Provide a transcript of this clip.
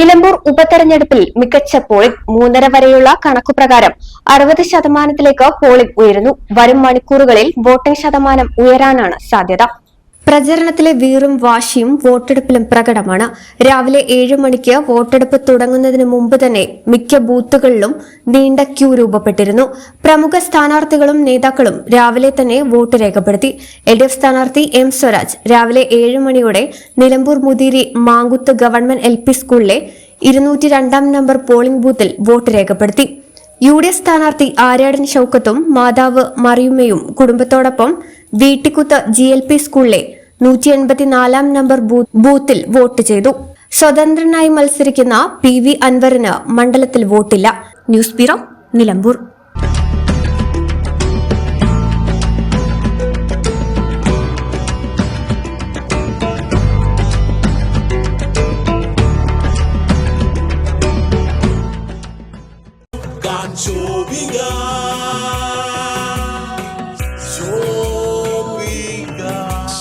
നിലമ്പൂർ ഉപതെരഞ്ഞെടുപ്പിൽ മികച്ച പോളിംഗ് മൂന്നര വരെയുള്ള കണക്കുപ്രകാരം അറുപത് ശതമാനത്തിലേക്ക് പോളിംഗ് ഉയരുന്നു. വരും മണിക്കൂറുകളിൽ വോട്ടിംഗ് ശതമാനം ഉയരാനാണ് സാധ്യത. പ്രചരണത്തിലെ വീറും വാശിയും വോട്ടെടുപ്പിലും പ്രകടമാണ്. രാവിലെ ഏഴ് മണിക്ക് വോട്ടെടുപ്പ് തുടങ്ങുന്നതിന് മുമ്പ് തന്നെ മിക്ക ബൂത്തുകളിലും നീണ്ട ക്യൂ രൂപപ്പെട്ടിരുന്നു. പ്രമുഖ സ്ഥാനാർത്ഥികളും നേതാക്കളും രാവിലെ തന്നെ വോട്ട് രേഖപ്പെടുത്തി. എൽ ഡി എഫ് സ്ഥാനാർത്ഥി എം സ്വരാജ് രാവിലെ ഏഴ് മണിയോടെ Nilambur Muthiri Mankuth government L P സ്കൂളിലെ ഇരുന്നൂറ്റി രണ്ടാം നമ്പർ പോളിംഗ് ബൂത്തിൽ വോട്ട് രേഖപ്പെടുത്തി. യു ഡി എഫ് സ്ഥാനാർത്ഥി ആര്യാടൻ ഷൌക്കത്തും മാതാവ് മറിയുമ്മയും കുടുംബത്തോടൊപ്പം വീട്ടിക്കുത്ത് ജി എൽ പി സ്കൂളിലെ നൂറ്റി എൺപത്തിനാലാം നമ്പർ ബൂത്തിൽ വോട്ട് ചെയ്തു. സ്വതന്ത്രനായി മത്സരിക്കുന്ന പി വി അൻവറിന് മണ്ഡലത്തിൽ വോട്ടില്ല. News bureau Nilambur.